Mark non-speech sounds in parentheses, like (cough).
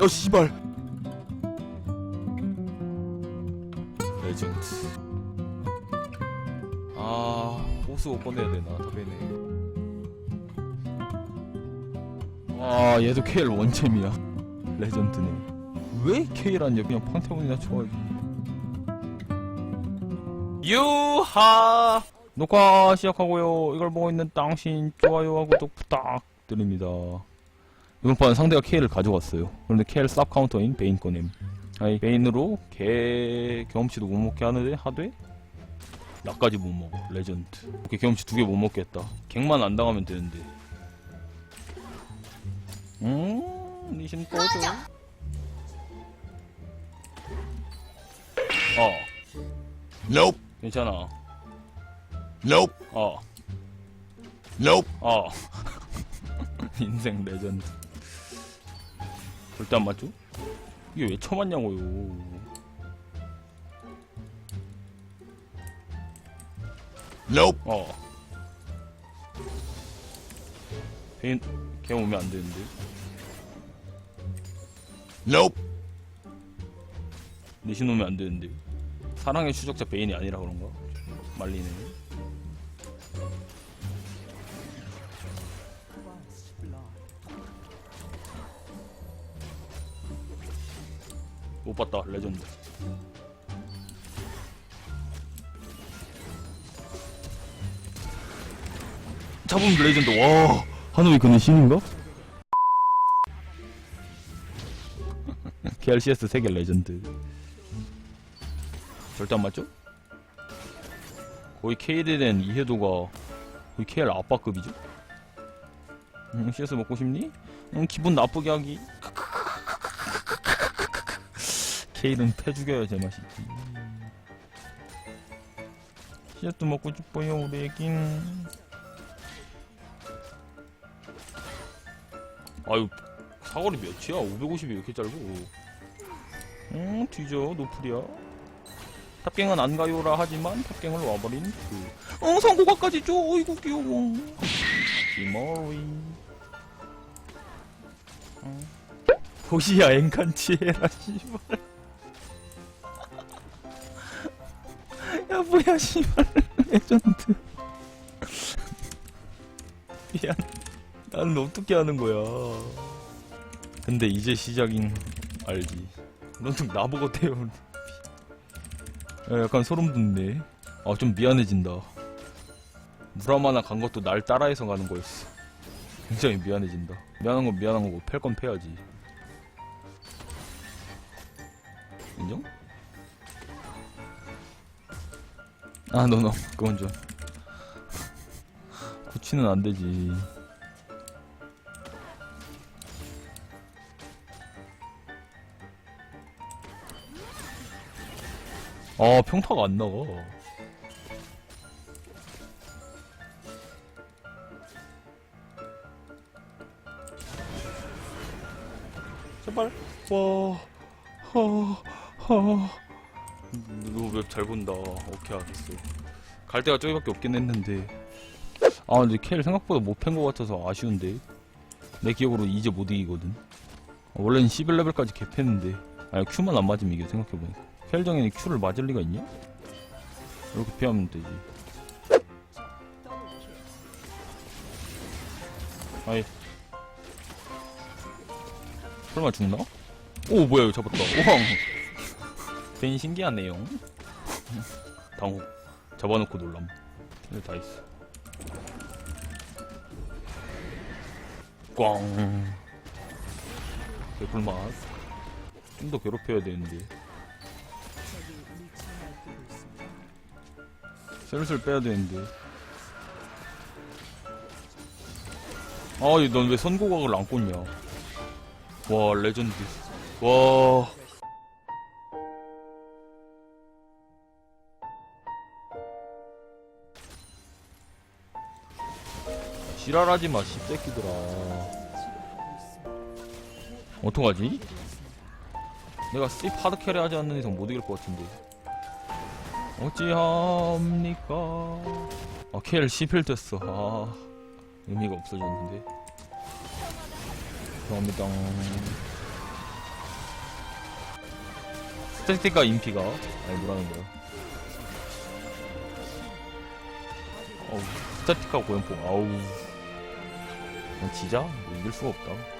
어 씨발. 레전드. 아 호수 꺼내야 되나 답변네 아 얘도 KL 원챔이야. 레전드네. 왜 KL 아니야 그냥 판테온이나 쳐야지 유하! 녹화 시작하고요. 이걸 보고 있는 당신 좋아요와 구독 부탁드립니다 이번 판 상대가 KL을 가져갔어요 그런데 KL 쌉 카운터인 베인 꺼냄 아니 베인으로 개 경험치도 못 먹게 하는데 하되 나까지 못 먹어 레전드 오케이 경험치 두 개 못 먹겠다 갱만 안 당하면 되는데 음 니신 꺼져 어 Nope. 괜찮아 Nope. 어 Nope. 어. (laughs) 인생 레전드. 절대 안 맞죠? 이게 왜 쳐맞냐고요. Nope. 어. 걔, 걔 오면 안 되는데. Nope. 내신 오면 안 되는데. 사랑의 추적자 베인이 아니라 그런가? 말리네. 못 봤다, 레전드. 잡으면 레전드, 와. 하노이 그는 신인가? (laughs) KRCS 세계 레전드. 절대 안 맞죠? 거의 대한 이해도가 거의 KL 아빠급이죠? 응, CS 먹고 싶니? 응, 기분 나쁘게 하기. KL은 패 죽여야 제맛이지. CS 먹고 싶어요, 우리 애긴. 아유, 사거리 몇이야? 550이 이렇게 짧고. 응, 뒤져, 노플이야. 탑갱은 안 가요라 하지만 탑갱을 와버린 그 어, 성고가까지 줘 어이구 귀여워 기머리 어. 호시야 엔칸치 해라 씨발 뭐야 씨발 레전드 (laughs) 미안 나는 어떻게 하는 거야 근데 이제 시작인 알지 너는 나보고 야, 약간 소름 돋네. 아, 좀 미안해진다. 무람 하나 간 것도 날 따라해서 가는 거였어. 굉장히 미안해진다. 미안한 건 미안한 거고, 팰 건 패야지. 인정? 아, 너너, 그건 좀. 고치는 안 되지. 아, 평타가 안 나가. 제발. 와, 하, 하. 너웹잘 본다. 오케이, 알겠어. 갈 데가 저기밖에 없긴 했는데. 아, 근데 켈 생각보다 못 팬 것 같아서 아쉬운데. 내 기억으로 이제 못 이기거든. 원래는 11레벨까지 개패는데. 아니, Q만 안 맞으면 이게 생각해보니까. 켈정에는 Q를 맞을 리가 있냐? 이렇게 피하면 되지. 아이. 설마 죽나? 오, 뭐야, 이거 잡았다. 우왕! 괜히 신기하네요. 당혹. 잡아놓고 놀람. 이거 다 있어. 꽝. 개꿀맛. 좀 더 괴롭혀야 되는데. 슬슬 빼야 되는데. 아, 넌 왜 선고각을 안 꽂냐? 와, 레전드. 와. 지랄하지 마, 씹새끼들아. 어떡하지? 내가 씹 하드캐리 하지 않는 이상 못 이길 것 같은데. 어찌합니까? 아, 캐를 10일 됐어. 아, 의미가 없어졌는데. 죄송합니다. 스태틱과 인피가 아니 뭐라는 거야 어우 스태틱하고 고연봉 아우 그냥 지자? 뭐 이길 수가 없다